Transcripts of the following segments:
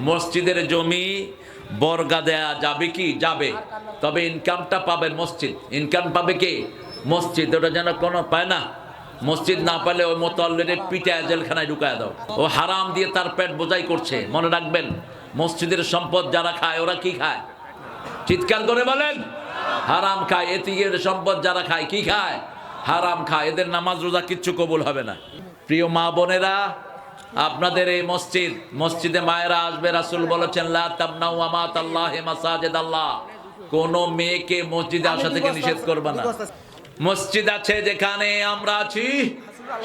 মসজিদের জমি বর্গা দেয়া যাবে কি? যাবে। তবে ইনকামটা পাবে মসজিদ। ইনকাম পাবে কি? মসজিদ। ওটা যেন কোনো পায় না। মসজিদ না পেলে ওই অলরেডি পিটায় জেলখানায় ঢুকায় দাও। ও হারাম দিয়ে তার পেট বোঝাই করছে। মনে রাখবেন, মসজিদের সম্পদ যারা খায়, ওরা কি খায়? চিৎকার করে বলেন, হারাম খায়। এতিকের সম্পদ যারা খায়, কি খায়? হারাম খায়। এদের নামাজ রোজা কিচ্ছু কবুল হবে না। প্রিয় মা বোনেরা আপনাদের এই মসজিদ মসজিদে মায়েরা আসবে রাসূল বলেছেন আল্লাহ কোন মেয়েকে মসজিদে আসা থেকে নিষেধ করবে না। মসজিদ আছে যেখানে আমরা আছি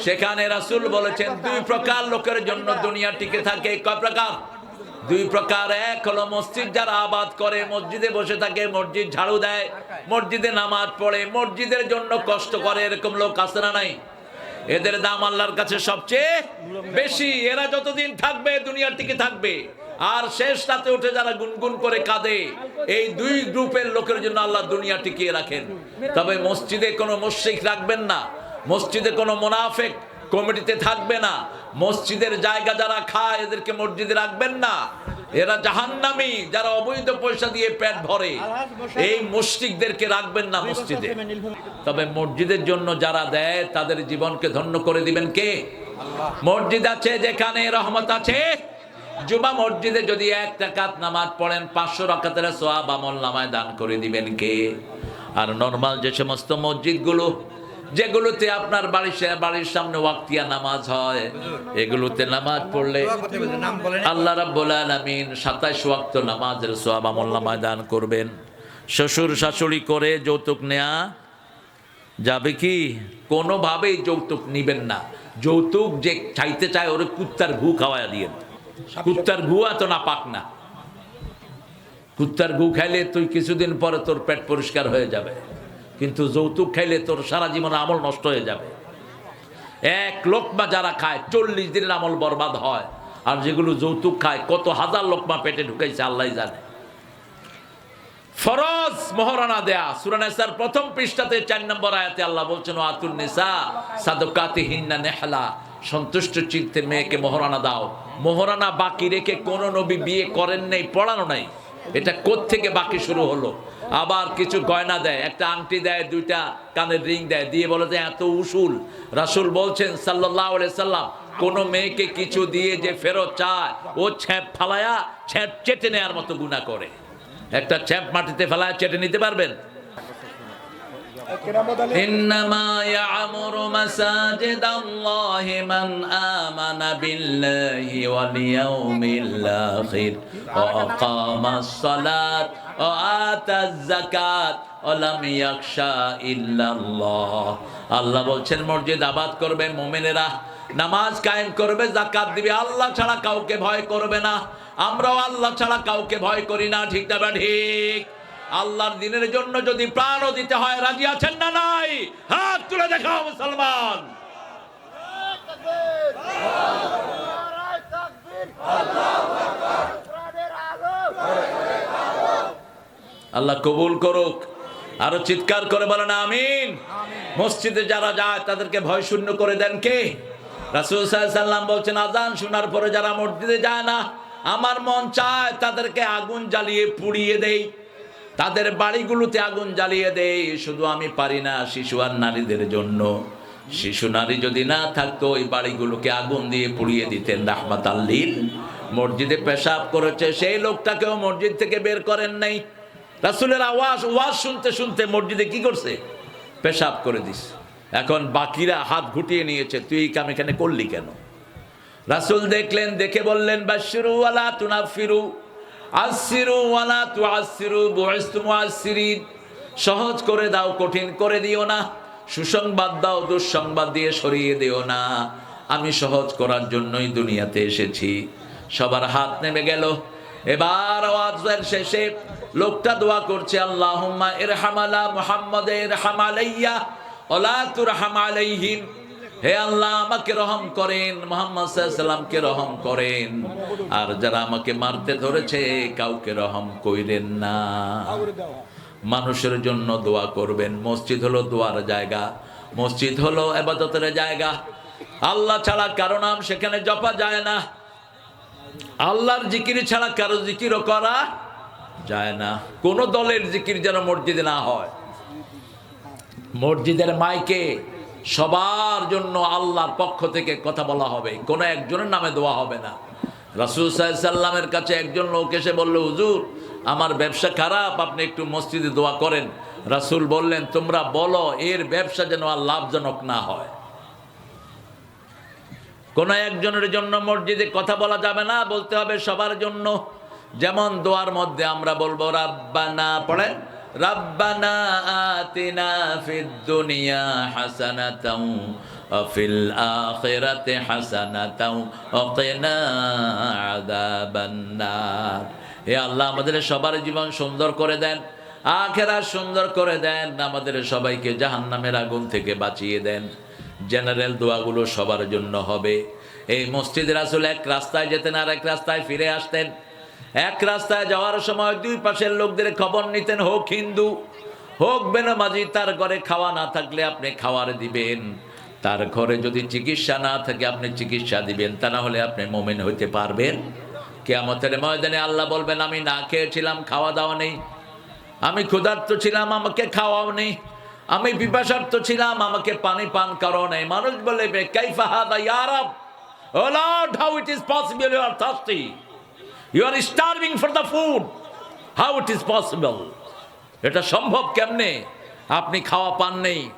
সেখানে রাসূল বলেছেন দুই প্রকার লোকের জন্য দুনিয়া টিকে থাকে। কয় প্রকার? দুই প্রকার। এক হলো মসজিদ যারা আবাদ করে মসজিদে বসে থাকে মসজিদ ঝাড়ু দেয় মসজিদে নামাজ পড়ে মসজিদের জন্য কষ্ট করে এরকম লোক আছে না নাই? এদের দাম আল্লাহর কাছে সবচেয়ে বেশি। এরা যতদিন থাকবে, দুনিয়ার থেকে থাকবে। আর শেষ রাতে উঠে যারা গুনগুন করে কাঁদে, এই দুই গ্রুপের লোকের জন্য আল্লাহ দুনিয়া টিকিয়ে রাখেন। তবে মসজিদে কোনো মসজিদ রাখবেন না। মসজিদে কোনো মোনাফেক কমিটিতে থাকবে না। মসজিদের জায়গা যারা খায়, এদেরকে মসজিদে রাখবেন না। এরা জাহান্নামি, যারা অবৈধ পয়সা দিয়ে পেট ভরে। এই মুশরিকদেরকে রাখবেন না মসজিদে। তবে মসজিদের জন্য যারা দেয়, তাদের জীবনকে ধন্য করে দিবেন কে? মসজিদ আছে যেখানে রহমত আছে। জুমা মসজিদে যদি এক টাকাত নামাজ পড়েন, পাঁচশো রাকাতের সোয়াব আমল নামায় দান করে দিবেন কে? আর নর্মাল যে সমস্ত মসজিদগুলো যেগুলোতে আপনার বাড়ির বাড়ির সামনে ওয়াক্তিয়া নামাজ হয়, এগুলোতে নামাজ পড়লে আল্লাহ রাব্বুল আলামিন 27 ওয়াক্ত নামাজের সওয়াব আমল নামায় দান করবেন। শ্বশুর শাশুড়ি করে যৌতুক নেয়া যাবে কি? কোনোভাবেই যৌতুক নিবেন না। যৌতুক যে চাইতে চায় ওরে কুত্তার ঘু খাওয়ায় দিয়ে কুত্তার ঘু এত না পাক না। কুত্তার ঘু খাইলে তুই কিছুদিন পরে তোর পেট পরিষ্কার হয়ে যাবে। কিন্তু যৌতুক খাইলে তোর সারা জীবন আমল নষ্ট হয়ে যাবে। এক লোকমা যারা খায়, চল্লিশ দিনের আমল বরবাদ হয়। আর যেগুলো যৌতুক খায়, কত হাজার লোকমা পেটে ঢুকাইছে আল্লাহ জানে। ফরজ মহারানা দেয়া সুরানেসার প্রথম পৃষ্ঠাতে চার নম্বর আয়াতে আল্লাহ বলছেন আতুল নিসা সাদকাতি হিন্না নেহলা। সন্তুষ্ট চিত্তে মেয়েকে মহারানা দাও। মহারানা বাকি রেখে কোন নবী বিয়ে করেন নাই, পড়ানো নাই। এটা থেকে বাকি শুরু হলো? আবার কিছু গয়না দেয় একটা আংটি দেয় দুইটা কানের রিং দেয় দিয়ে বলে যে এত উসুল রাসূল বলছেন সাল্লাহ সাল্লাম কোন মেয়েকে কিছু দিয়ে যে ফেরত চায় ও ছ্যাপ ফালায়া ছ্যাপ চেটে নেওয়ার মতো গুণা করে একটা ছ্যাপ মাটিতে ফেলায় চেটে নিতে পারবেন إنما يعمر مساجد الله من آمن بالله واليوم الآخر وأقام الصلاة ও আতা জাকাত আল্লাহ বলছেন, মসজিদ আবাদ করবে মোমেনেরা, নামাজ কায়েম করবে জাকাত দিবে। আল্লাহ ছাড়া কাউকে ভয় করবে না। আমরাও আল্লাহ ছাড়া কাউকে ভয় করি না, ঠিক দেবে ঠিক? আল্লাহর দিনের জন্য যদি প্রাণও দিতে হয়, রাজি আছেন না নাই? হাত তুলে দেখাও মুসলমান। আল্লাহ কবুল করুক। আরও চিৎকার করে বলেন আমিন। মসজিদে যারা যায় তাদেরকে ভয় শূন্য করে দেন কে? রাসুল সাল্লাম বলছেন আজান শোনার পরে যারা মসজিদে যায় না আমার মন চায় তাদেরকে আগুন জ্বালিয়ে পুড়িয়ে দেই। তাদের বাড়িগুলোতে আগুন জ্বালিয়ে দেই। শুধু আমি পারি না শিশু আর নারীদের জন্য। শিশু নারী যদি না থাকতো ওই বাড়িগুলোকে আগুন দিয়ে পুড়িয়ে দিতেন রাহমাত আল্লিল মসজিদে পেশাব করেছে সেই লোকটাকেও মসজিদ থেকে বের করেন নাই। রাসুলের আওয়াজ, ওয়াজ শুনতে শুনতে মসজিদে কি করছে? পেশাব করে দিস এখন বাকিরা হাত ঘুটিয়ে নিয়েছে, তুই এই কাম এখানে করলি কেন? রাসুল দেখলেন, দেখে বললেন বাশিরু ওয়ালা তুনাফিরু আসিরু ওয়ালা তু আসিরু মুআসসিরিন। সহজ করে দাও, কঠিন করে দিও না, সুসংবাদ দাও, দুঃসংবাদ দিয়ে সরিয়ে দিও না। আমি সহজ করার জন্যই দুনিয়াতে এসেছি। সবার হাত নেমে গেল। এবার আওয়াজের শেষে লোকটা দোয়া করছে, আল্লাহুম্মা ইরহামালা মুহাম্মদ ইরহাম আলাইয়া ওলা তুরহাম আলাইহিম। হে আল্লাহ, আমাকে রহম করেন, মোহাম্মদ সাল্লামকে রহম করেন। আর যারা আমাকে মারতে ধরেছে, কাউকে রহম কইরেন না। মানুষের জন্য দোয়া করবেন। মসজিদ হলো দোয়ার জায়গা। মসজিদ হলো এবাদতের জায়গা। আল্লাহ ছাড়া কারও নাম সেখানে জপা যায় না। আল্লাহর জিকির ছাড়া কারও জিকিরও করা যায় না। কোনো দলের জিকির যেন মসজিদে না হয়। মসজিদের মাইকে সবার জন্য আল্লাহর পক্ষ থেকে কথা বলা হবে। কোনো একজনের নামে দেওয়া হবে না। রাসুল সাল্লামের কাছে একজন লোক এসে বলল, হুজুর, আমার ব্যবসা খারাপ, আপনি একটু মসজিদে দোয়া করেন। রাসুল বললেন, তোমরা বলো, এর ব্যবসা যেন আর লাভজনক না হয়। কোন একজনের জন্য মসজিদে কথা বলা যাবে না, বলতে হবে সবার জন্য। যেমন দোয়ার মধ্যে আমরা বলব, রাব্বানা ফিদ দুনিয়া আল্লাহ, আমাদের সবার জীবন সুন্দর করে দেন আখেরা সুন্দর করে দেন, আমাদের সবাইকে জাহান্নামের আগুন থেকে বাঁচিয়ে দেন। জেনারেল দোয়াগুলো সবার জন্য হবে। এই মসজিদের আসলে এক রাস্তায় যেতেন আর এক রাস্তায় ফিরে আসতেন। এক রাস্তায় যাওয়ার সময় দুই পাশের লোকদের খবর নিতেন, হোক হিন্দু, হোক বেনামাজি তার ঘরে খাওয়া না থাকলে আপনি খাওয়ার দিবেন। তার ঘরে যদি চিকিৎসা না থাকে, আপনি চিকিৎসা দিবেন। তা না হলে আপনি মোমেন হইতে পারবেন। কেয়ামতের ময়দানে আল্লাহ বলবেন, আমি না খেয়েছিলাম, খাওয়া দাওয়া নেই। আমি ক্ষুধার্ত ছিলাম, আমাকে খাওয়াও নেই। আমি পিপাসার্থ ছিলাম, আমাকে পানি পান করো নেই। মানুষ বলে কাইফা হাদা ইয়ারাব ও how it is possible you are you are starving for the food how it is possible এটা সম্ভব কেমনে? আপনি খাওয়া পান নেই।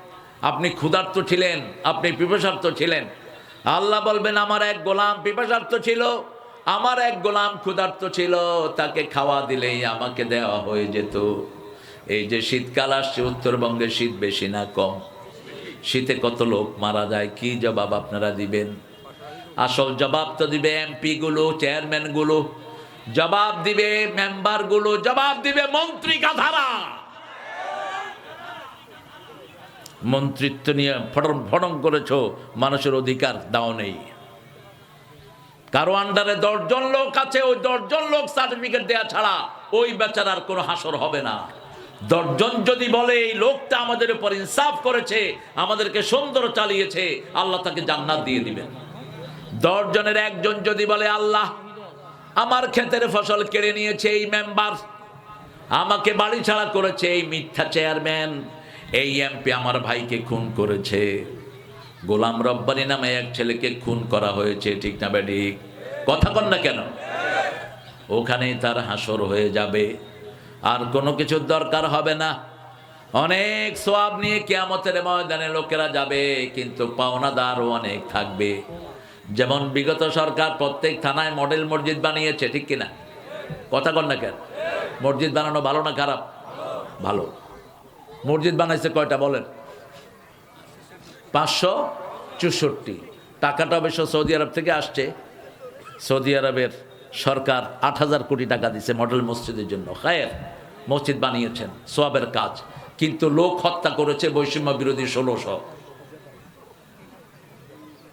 আপনি ক্ষুধার্ত ছিলেন। আপনি পিপাসার্থ ছিলেন। আল্লাহ বলবেন, আমার এক গোলাম পিপাসার্থ ছিল। আমার এক গোলাম ক্ষুধার্ত ছিল। তাকে খাওয়া দিলেই আমাকে দেওয়া হয়ে যেত। এই যে শীতকাল আসছে, উত্তরবঙ্গে শীত বেশি না কম। শীতে কত লোক মারা যায়, কি জবাব আপনারা দিবেন? আসল জবাব তো দিবে এমপি গুলো, চেয়ারম্যানগুলো। জবাব দিবে মেম্বারগুলো জবাব দিবে মন্ত্রী গাধারা। মন্ত্রিত্ব নিয়ে ফটন ফটন করেছ, মানুষের অধিকার দাও নেই। কারও আন্ডারে দশজন লোক আছে, ওই দশজন লোক সার্টিফিকেট দেওয়া ছাড়া ওই বেচারার কোনো হাসর হবে না। দশজন যদি বলে, এই লোকটা আমাদের উপর ইনসাফ করেছে, আমাদেরকে সুন্দর চালিয়েছে, আল্লাহ তাকে জান্নাত দিয়ে দিবেন। দশজনের একজন যদি বলে, আল্লাহ আমার ক্ষেতের ফসল কেড়ে নিয়েছে এই মেম্বার আমাকে বাড়ি ছাড়া করেছে এই মিথ্যা চেয়ারম্যান এই এমপি আমার ভাইকে খুন করেছে। গোলাম রব্বানি নামে এক ছেলেকে খুন করা হয়েছে, ঠিক না বেডি কথা কন না কেন? ওখানেই তার হাসর হয়ে যাবে। আর কোনো কিছুর দরকার হবে না। অনেক সোয়াব নিয়ে কেয়ামতের ময়দানে লোকেরা যাবে, কিন্তু পাওনাদারও অনেক থাকবে। যেমন বিগত সরকার প্রত্যেক থানায় মডেল মসজিদ বানিয়েছে, ঠিক কিনা? কথা কন না কেন? মসজিদ বানানো ভালো না খারাপ? ভালো। মসজিদ বানাইছে কয়টা বলেন? পাঁচশো চৌষট্টি। টাকাটা অবশ্য সৌদি আরব থেকে আসছে। সৌদি আরবের সরকার আট হাজার কোটি টাকা দিছে মডেল মসজিদের জন্য। খায়ের, মসজিদ বানিয়েছেন, সোয়াবের কাজ। কিন্তু লোক হত্যা করেছে বৈষম্য বিরোধী ষোলোশো।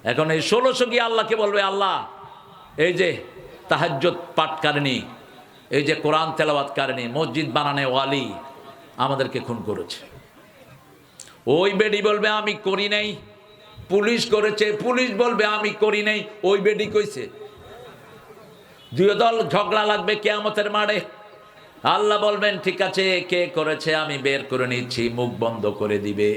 এখন এই ষোলোশো গিয়ে আল্লাহকে বলবে, আল্লাহ, এই যে তাহাজ্জত পাঠকারিণী এই যে কোরআন তেলাবাতকারিণী মসজিদ বানানে ওয়ালি আমাদেরকে খুন করেছে। ওই বেডি বলবে, আমি করি নাই। পুলিশ করেছে, পুলিশ বলবে, আমি করি নাই। ওই বেডি কইছে। দুই দল ঝগড়া লাগবে কেয়ামতের মাঠে। আল্লাহ বলবেন, ঠিক আছে, কে করেছে আমি বের করে নিচ্ছি, মুখ বন্ধ করে দিবে।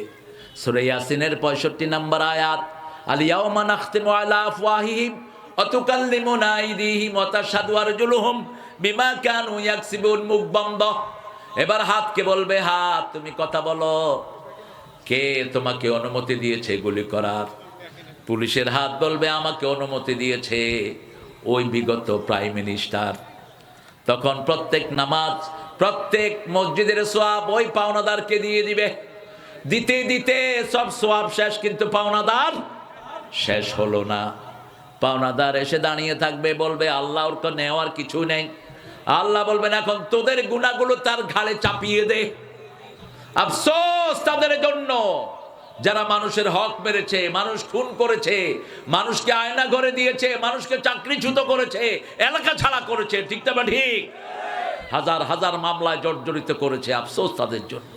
সুরে ইয়াসিনের পঁয়ষট্টি নম্বর আয়াত। আলিয়াউমা নাখতিমু আলা আফওয়াহিহিম অতুকাল্লিমুনা আইদিহিম ওয়া তাশহাদু আরজুলুহুম বিমা কানু ইয়াকসিবুন মুখ বন্ধ এবার হাতকে বলবে, হাত, তুমি কথা বলো। কে তোমাকে অনুমতি দিয়েছে গুলি করার? পুলিশের হাত বলবে, আমাকে অনুমতি দিয়েছে ওই বিগত প্রাইম মিনিস্টার। তখন প্রত্যেক নামাজ, প্রত্যেক মসজিদের সোয়াব ওই পাওনাদারকে দিয়ে দিবে। দিতে দিতে সব সোয়াব শেষ, কিন্তু পাওনাদার শেষ হলো না। পাওনাদার এসে দাঁড়িয়ে থাকবে, বলবে আল্লাহ ওর তো নেওয়ার কিছু নেই। আল্লাহ বলবেন, এখন তোদের গুণাগুলো তার ঘাড়ে চাপিয়ে দে। আফসোস তাদের জন্য। যারা মানুষের হক মেরেছে, মানুষ খুন করেছে, মানুষকে আয়না ঘরে দিয়েছে, মানুষকে চাকরিচ্যুত করেছে, এলাকা ছাড়া করেছে, ঠিক তবে ঠিক? হাজার হাজার মামলায় জর্জরিত করেছে, আফসোস তাদের জন্য।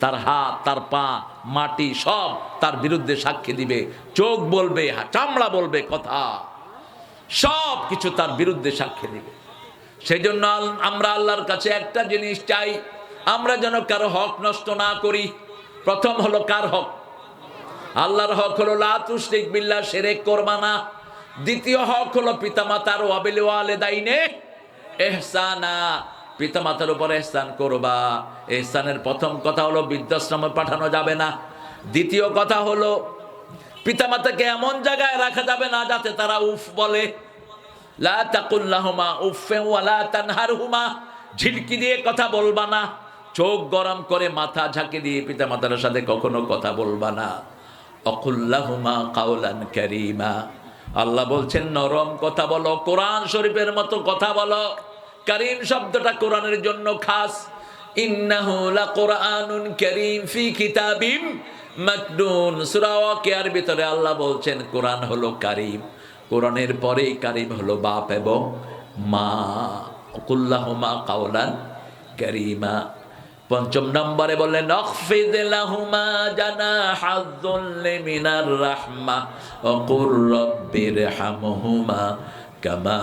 তার হাত, তার পা, মাটি সব তার বিরুদ্ধে সাক্ষী দিবে। চোখ বলবে, চামড়া বলবে কথা। সব কিছু তার বিরুদ্ধে সাক্ষী দিবে। সেই জন্য আমরা আল্লাহর কাছে একটা জিনিস চাই, আমরা যেন কারও হক নষ্ট না করি। প্রথম হলো কার হক? আল্লাহর হক হলো লাতুশরিক বিল্লাহ শিরক করবানা দ্বিতীয় হক হলো পিতামাতার ওয়াবিল ওয়ালিদাইনে। পিতামাতার উপরে ইহসান করবা। এই স্থানের প্রথম কথা হলো বৃদ্ধাশ্রমে পাঠানো যাবে না। দ্বিতীয় কথা হলো, পিতামাতাকে এমন জায়গায় রাখা যাবে না যাতে তারা উফ বলে। লা তাকুল্লাহুমা উফে ওয়ালা তানহারহুমা। ঝিলকি দিয়ে কথা বলবা না। চোখ গরম করে মাথা ঝাঁকি দিয়ে পিতা মাতার সাথে কখনো কথা বলবা না। অকুল্লাহুমা কাউলান কারীমা। আল্লাহ বলছেন, নরম কথা বলো, কোরআন শরীফের মতো কথা বলো। করিম শব্দটা কোরআনের জন্য খাস। কারীম ফি কিতাবিম ভিতরে আল্লাহ বলছেন, কোরআন হলো কারীম। কোরআনের পরেই কারিম হলো বাপ এবং মা। কুল্লাহুমা কারিমা। পঞ্চম নম্বরে বললেন, অখফিদ জানা মিনার রাহমা রব্বির হামহুমা। কামা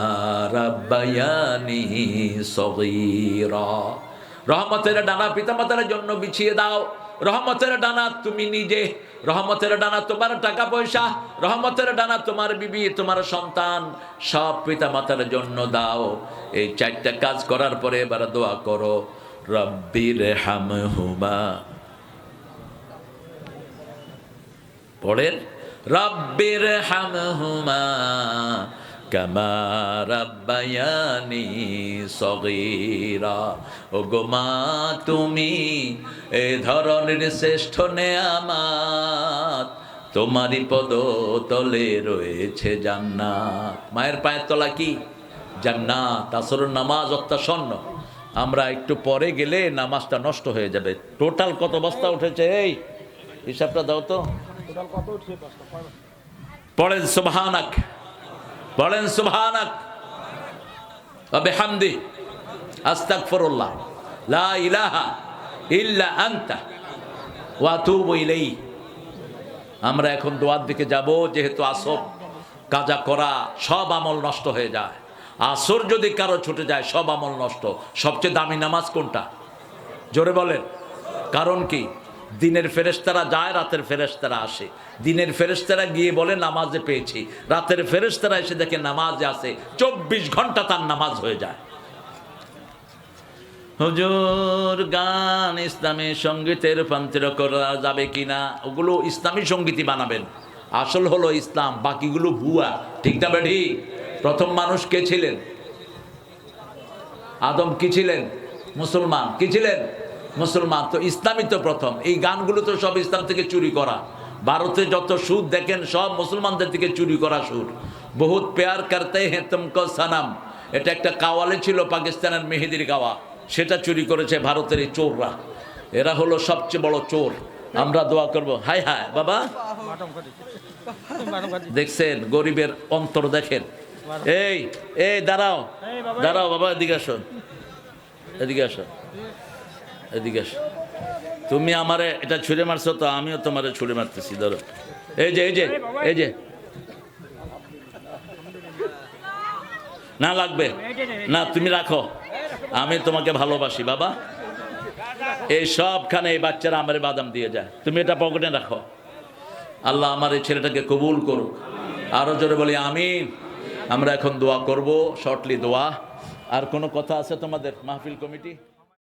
রহমতের ডানা পিতামাতার জন্য বিছিয়ে দাও। রহমতের ডানা তুমি নিজে। রহমতের ডানা তোমার টাকা পয়সা। রহমতের ডানা তোমার বিবি, তোমার সন্তান। সব পিতামাতার জন্য দাও। এই চারটা কাজ করার পরে এবার দোয়া করো রব্বির হামহুমা পড়েন রব্বির হামহুমা কামা রাব্বায়ানি সগীরা। ও গো মা তুমি এ ধরনের শ্রেষ্ঠ নেয়ামাত তোমারই পদ তলে রয়েছে জান্নাত। মায়ের পায়ের তলা কি? জান্নাত আসর নামাজ অত্যাসন্ন। আমরা একটু পরে গেলে নামাজটা নষ্ট হয়ে যাবে। টোটাল কত বস্তা উঠেছে এই? হিসাবটা দাও তো। পড়েন সুবহানাক। আস্তাগফিরুল্লাহ। লা আমরা এখন দোয়ার দিকে যাব, যেহেতু আসর, কাজা করা সব আমল নষ্ট হয়ে যায়। আসর যদি কারও ছুটে যায়, সব আমল নষ্ট। সবচেয়ে দামি নামাজ কোনটা? জোরে বলেন। কারণ কি? দিনের ফেরেশতারা যায়, রাতের ফেরেশতারা আসে। দিনের ফেরেশতারা গিয়ে বলে, নামাজে পেয়েছি। রাতের ফেরেশতারা এসে দেখে নামাজে আসে চব্বিশ ঘণ্টা তার নামাজ হয়ে যায়। হুজুর, গান ইসলামী সঙ্গীতের রূপান্তর করা যাবে কিনা? ওগুলো ইসলামী সঙ্গীতই বানাবেন। আসল হলো ইসলাম, বাকিগুলো ভুয়া। ঠিক না বেঠি প্রথম মানুষ কে ছিলেন? আদম কি ছিলেন? মুসলমান কি ছিলেন? মুসলমান তো ইসলামই তো প্রথম। এই গানগুলো তো সব ইসলাম থেকে চুরি করা। ভারতে যত সুর দেখেন সব মুসলমানদের থেকে চুরি করা সুর বহুত পেয়ার করতে হ্যাঁ তুমকো সানাম। এটা একটা কাওয়ালে ছিল পাকিস্তানের মেহেদির গাওয়া সেটা চুরি করেছে ভারতের এই চোররা। এরা হলো সবচেয়ে বড় চোর। আমরা দোয়া করব। হাই হাই বাবা। দেখছেন গরিবের অন্তর দেখেন। এই এই দাঁড়াও। দাঁড়াও বাবা এদিকে আসো। এদিকে আসো। এদিকে তুমি আমারে এটা ছুঁড়ে মারছো তো আমিও তোমারে ছুঁড়ে মারতেছি, ধরো। এই যে এই যে এই যে। না লাগবে। না, তুমি রাখো। আমি তোমাকে ভালোবাসি, বাবা। এই সবখানে এই বাচ্চারা আমার বাদাম দিয়ে যায়। তুমি এটা পকেটে রাখো। আল্লাহ আমার এই ছেলেটাকে কবুল করুক। আরও জোরে বলি, আমিন। আমরা এখন দোয়া করব, শর্টলি দোয়া। আর কোনো কথা আছে তোমাদের, মাহফিল কমিটি?